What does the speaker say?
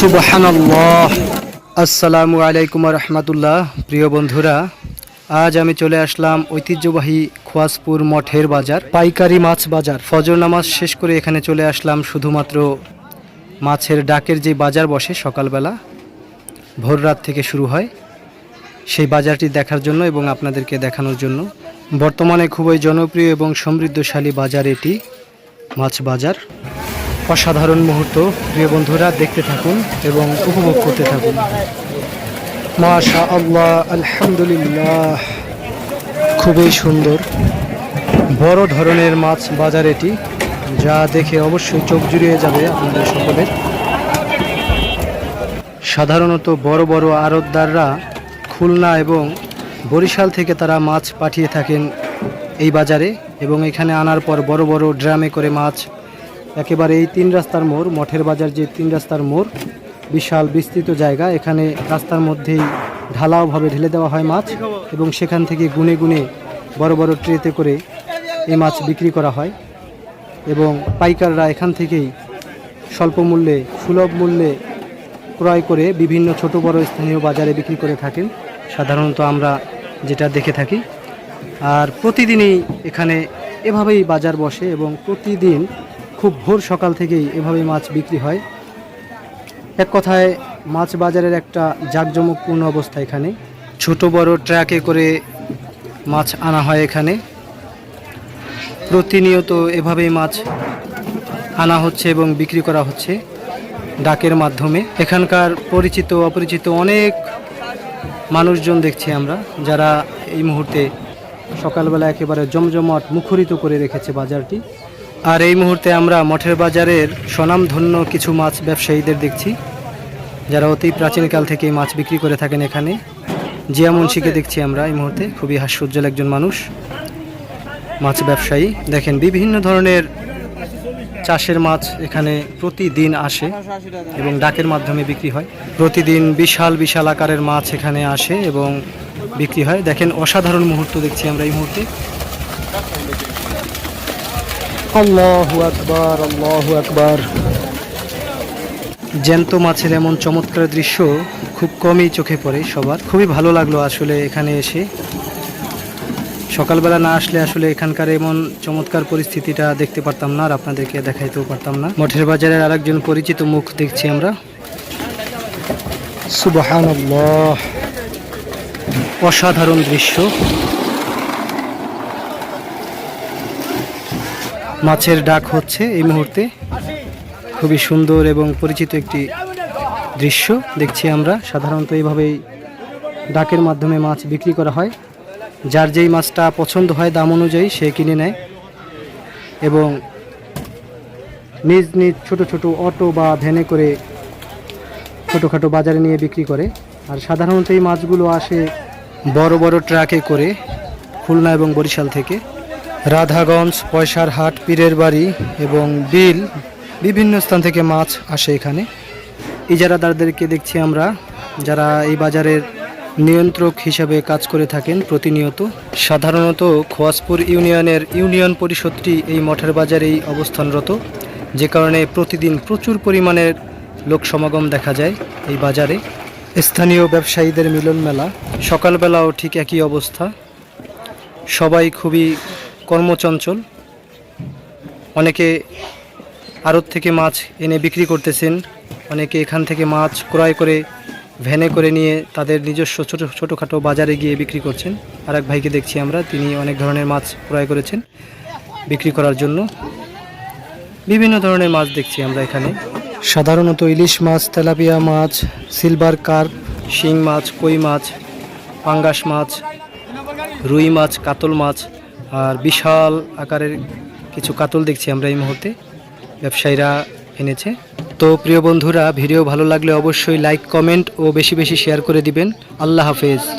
সুবহানাল্লাহ। আসসালামু আলাইকুম রহমতুল্লাহ। প্রিয় বন্ধুরা, আজ আমি চলে আসলাম ঐতিহ্যবাহী খোয়াজপুর মঠের বাজার, পাইকারি মাছ বাজার। ফজর নামাজ শেষ করে এখানে চলে আসলাম শুধুমাত্র মাছের ডাকের যে বাজার বসে সকালবেলা, ভোর রাত থেকে শুরু হয় সেই বাজারটি দেখার জন্য এবং আপনাদেরকে দেখানোর জন্য। বর্তমানে খুবই জনপ্রিয় এবং সমৃদ্ধশালী বাজার এটি, মাছ বাজার। অসাধারণ মুহূর্ত, প্রিয় বন্ধুরা, দেখতে থাকুন এবং উপভোগ করতে থাকুন। মাশা আল্লাহ আলহামদুলিল্লাহ। খুবই সুন্দর, বড় ধরনের মাছ বাজার এটি, যা দেখে অবশ্যই চোখ জুড়িয়ে যাবে আপনাদের সকলের। সাধারণত বড় বড় আড়তদাররা খুলনা এবং বরিশাল থেকে তারা মাছ পাঠিয়ে থাকেন এই বাজারে এবং এখানে আনার পর বড় বড় ড্রামে করে মাছ একেবারে এই তিন রাস্তার মোড়, মঠের বাজার যে তিন রাস্তার মোড়, বিশাল বিস্তৃত জায়গা। এখানে রাস্তার মধ্যেই ঢালাওভাবে ঢেলে দেওয়া হয় মাছ এবং সেখান থেকে গুনে গুনে বড় বড় ট্রেতে করে এই মাছ বিক্রি করা হয় এবং পাইকাররা এখান থেকেই স্বল্প মূল্যে, সুলভ মূল্যে ক্রয় করে বিভিন্ন ছোট বড় স্থানীয় বাজারে বিক্রি করে থাকেন। সাধারণত আমরা যেটা দেখে থাকি। আর প্রতিদিনই এখানে এভাবেই বাজার বসে এবং প্রতিদিন খুব ভোর সকাল থেকেই এভাবেই মাছ বিক্রি হয়। এক কথায়, মাছ বাজারের একটা জাঁকজমকপূর্ণ অবস্থা এখানে। ছোট বড় ট্রাকে করে মাছ আনা হয় এখানে। প্রতিনিয়ত এভাবেই মাছ আনা হচ্ছে এবং বিক্রি করা হচ্ছে ডাকের মাধ্যমে। এখানকার পরিচিত, অপরিচিত অনেক মানুষজন দেখছি আমরা, যারা এই মুহূর্তে সকালবেলা একেবারে জমজমাট মুখরিত করে রেখেছে বাজারটি। আর এই মুহূর্তে আমরা মঠের বাজারের স্বনামধন্য কিছু মাছ ব্যবসায়ীদের দেখছি, যারা অতি প্রাচীনকাল থেকে মাছ বিক্রি করে থাকেন এখানে। জিয়া মুন্সিকে দেখছি আমরা এই মুহূর্তে, খুবই হাস্যোজ্জ্বল একজন মানুষ, মাছ ব্যবসায়ী। দেখেন, বিভিন্ন ধরনের চাষের মাছ এখানে প্রতিদিন আসে এবং ডাকের মাধ্যমে বিক্রি হয়। প্রতিদিন বিশাল বিশাল আকারের মাছ এখানে আসে এবং বিক্রি হয়। দেখেন, অসাধারণ মুহূর্ত দেখছি আমরা এই মুহূর্তে। আল্লাহু আকবার আল্লাহু আকবার। জ্যান্ত মাছের এমন চমৎকার দৃশ্য খুব কমই চোখে পড়ে সবার। খুবই ভালো লাগল আসলে এখানে এসে। সকালবেলা না আসলে আসলে এখানকার এমন চমৎকার পরিস্থিতিটা দেখতে পারতাম না আর আপনাদেরকে দেখাইতেও পারতাম না। মঠের বাজারের আরেকজন পরিচিত মুখ দেখছি আমরা। সুবাহান অসাধারণ দৃশ্য। মাছের ডাক হচ্ছে এই মুহূর্তে। খুবই সুন্দর এবং পরিচিত একটি দৃশ্য দেখছি আমরা। সাধারণত এইভাবেই ডাকের মাধ্যমে মাছ বিক্রি করা হয়। যার যেই মাছটা পছন্দ হয় দাম অনুযায়ী সে কিনে নেয়। এবং নিজ নিজ ছোট ছোট অটো বা ভ্যানে করে ছোটোখাটো বাজারে নিয়ে বিক্রি করে। আর সাধারণত এই মাছগুলো আসে বড় বড় ট্রাকে করে খুলনা এবং বরিশাল থেকে। রাধাগঞ্জ পয়সার হাট পীরের বাড়ি এবং বিল বিভিন্ন স্থান থেকে মাছ আসে এখানে। ইজারাদারদেরকে দেখছি আমরা যারা এই বাজারের নিয়ন্ত্রক হিসাবে কাজ করে থাকেন প্রতিনিয়ত। সাধারণত খোয়াজপুর ইউনিয়নের ইউনিয়ন পরিষদটি এই মঠের বাজারেই অবস্থানরত, যে কারণে প্রতিদিন প্রচুর পরিমাণের লোক সমাগম দেখা যায় এই বাজারে। স্থানীয় ব্যবসায়ীদের মিলন মেলা সকালবেলাও ঠিক একই অবস্থা। সবাই খুবই কর্মচঞ্চল। অনেকে আড়ত থেকে মাছ এনে বিক্রি করতেছেন, অনেকে এখান থেকে মাছ ক্রয় করে, ভ্যানে করে নিয়ে তাদের নিজস্ব ছোটো, ছোটোখাটো বাজারে গিয়ে বিক্রি করছেন। আর এক ভাইকে দেখছি আমরা, তিনি অনেক ধরনের মাছ ক্রয় করেছেন বিক্রি করার জন্য। বিভিন্ন ধরনের মাছ দেখছি আমরা এখানে। সাধারণত ইলিশ মাছ, তেলাপিয়া মাছ, সিলভার কার্প, শিং মাছ, কই মাছ, পাঙ্গাস মাছ, রুই মাছ, কাতল মাছ আর বিশাল আকারের কিছু কাতল দেখছি আমরা এই মুহূর্তে। ব্যবসায়ীরা এনেছে। তো প্রিয় বন্ধুরা, ভিডিও ভালো লাগলে অবশ্যই লাইক কমেন্ট ও বেশি বেশি শেয়ার করে দিবেন। আল্লাহ হাফেজ।